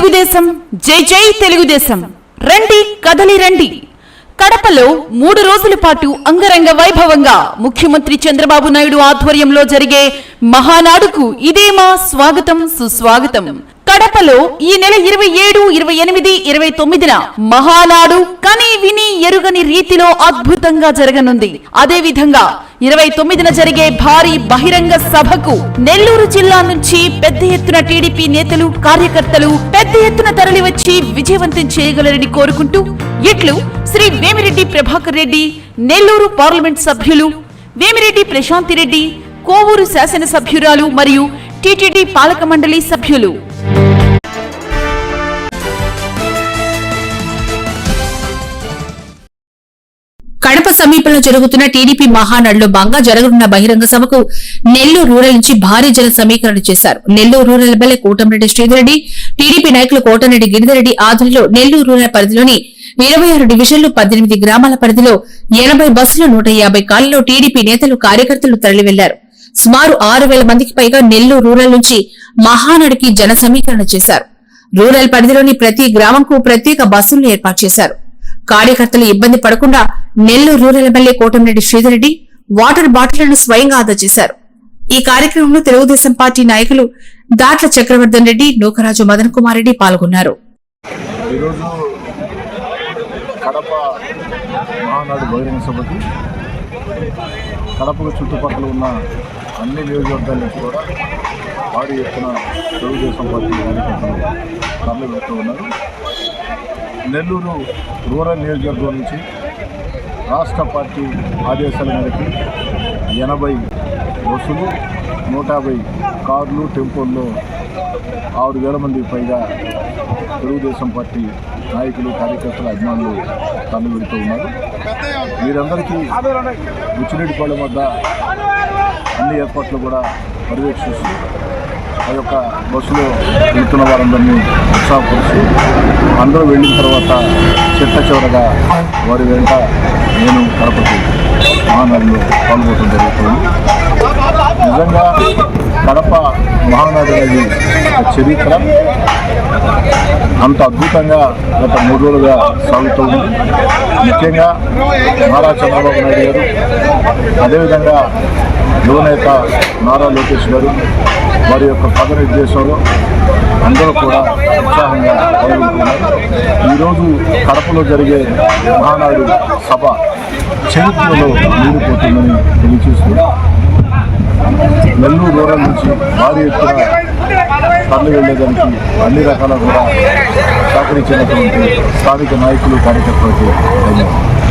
తెలుగుదేశం. జై జై తెలుగుదేశం. రండి కదలి రండి. కడపలో మూడు రోజుల పాటు అంగరంగ వైభవంగా ముఖ్యమంత్రి చంద్రబాబు నాయుడు ఆధ్వర్యంలో జరిగే మహానాడుకు ఇదే మా స్వాగతం సుస్వాగతం. కడపలో ఈ నెల ఇరవై ఏడు ఇరవై ఎనిమిది ఇరవై తొమ్మిదిన మహానాడు కని విని ఎరుగని రీతిలో అద్భుతంగా జరగనుంది. అదే విధంగా ఇరవై తొమ్మిదిన జరిగే భారీ బహిరంగ సభకు నెల్లూరు జిల్లా నుంచి పెద్ద ఎత్తున టీడీపీ నేతలు కార్యకర్తలు పెద్ద ఎత్తున తరలివచ్చి విజయవంతం చేయగలరని కోరుకుంటూ ఇట్లు శ్రీ వేమిరెడ్డి ప్రభాకర్ రెడ్డి నెల్లూరు పార్లమెంట్ సభ్యులు వేమిరెడ్డి ప్రశాంతి రెడ్డి కోవూరు శాసనసభ్యురాలు మరియు టీటీడీ పాలక మండలి సభ్యులు. సమీపంలో జరుగుతున్న టీడీపీ మహానాడులో భాగంగా జరగనున్న బహిరంగ సభకు నెల్లూరు రూరల్ నుంచి భారీ జన సమీకరణ చేశారు. Nellore rural MLA Kotamreddy Sridhar Reddy TDP నాయకులు కోటంరెడ్డి గిరిధరెడ్డి ఆధ్వర్యంలో నెల్లూరు రూరల్ పరిధిలోని ఇరవై ఆరు డివిజన్లు పద్దెనిమిది గ్రామాల పరిధిలో ఎనభై బస్సులు నూట యాభై కాళ్ళలో టీడీపీ నేతలు కార్యకర్తలు తరలివెళ్ళారు. సుమారు ఆరు వేల మందికి పైగా నెల్లూరు రూరల్ నుంచి మహానాడికి జన సమీకరణ చేశారు. రూరల్ పరిధిలోని ప్రతి గ్రామంకు ప్రత్యేక బస్సులను ఏర్పాటు చేశారు. కార్యకర్తలు ఇబ్బంది పడకుండా Nellore rural MLA Kotamreddy Sridhar Reddy water బాటిళ్ళను స్వయంగా ఆదా చేశారు. ఈ కార్యక్రమంలో తెలుగుదేశం పార్టీ నాయకులు దాట్ల చక్రవర్ధన్ రెడ్డి నూకరాజు మదన్ కుమార్ రెడ్డి పాల్గొన్నారు. కడపకు చుట్టుపక్కల ఉన్న అన్ని నియోజకవర్గాల నుంచి కూడా వారి ఎత్తున తెలుగుదేశం పార్టీ కార్యకర్తలు తరలి వెళ్తూ ఉన్నారు. నెల్లూరు రూరల్ నియోజకవర్గం నుంచి రాష్ట్ర పార్టీ ఆదేశాల మేరకు ఎనభై బస్సులు నూట యాభై కార్లు టెంపోల్లో ఆరు వేల మంది పైగా తెలుగుదేశం పార్టీ నాయకులు కార్యకర్తల అభిమానులు తరలి వెళ్తూ ఉన్నారు. వీరందరికీ ఉచ్చిరెడ్డిపాళెం వద్ద అన్ని ఏర్పాట్లు కూడా పర్యవేక్షిస్తూ ఆ యొక్క బస్సులో వెళ్తున్న వారందరినీ ఉత్సాహపరుస్తూ అందరూ వెళ్ళిన తర్వాత చిట్ట చివరగా వారి వెంట నేను కడపకి మహానదిలో పాల్గొనడం జరుగుతుంది. నిజంగా కడప మహానది అనేది ఒక చరిత్ర. అంత అద్భుతంగా గత మూడు రోజులుగా సాగుతూ ఉంది. ముఖ్యంగా నారా చంద్రబాబు నాయుడు గారు అదేవిధంగా యువనేత నారా లోకేష్ గారు వారి యొక్క పద నిర్దేశంలో అందరూ కూడా ఉత్సాహంగా పాల్గొంటున్నారు. ఈరోజు కడపలో జరిగే మహానాడు సభ చరిత్రలో నిలిపోతుందని తెలియజేస్తూ నెల్లూరు రూరల్ నుంచి భారీ ఎత్తున తరలి వెళ్ళేదానికి అన్ని రకాల కూడా సహకరించినటువంటి స్థానిక నాయకులు కార్యకర్తలకు ధన్యవాదాలు.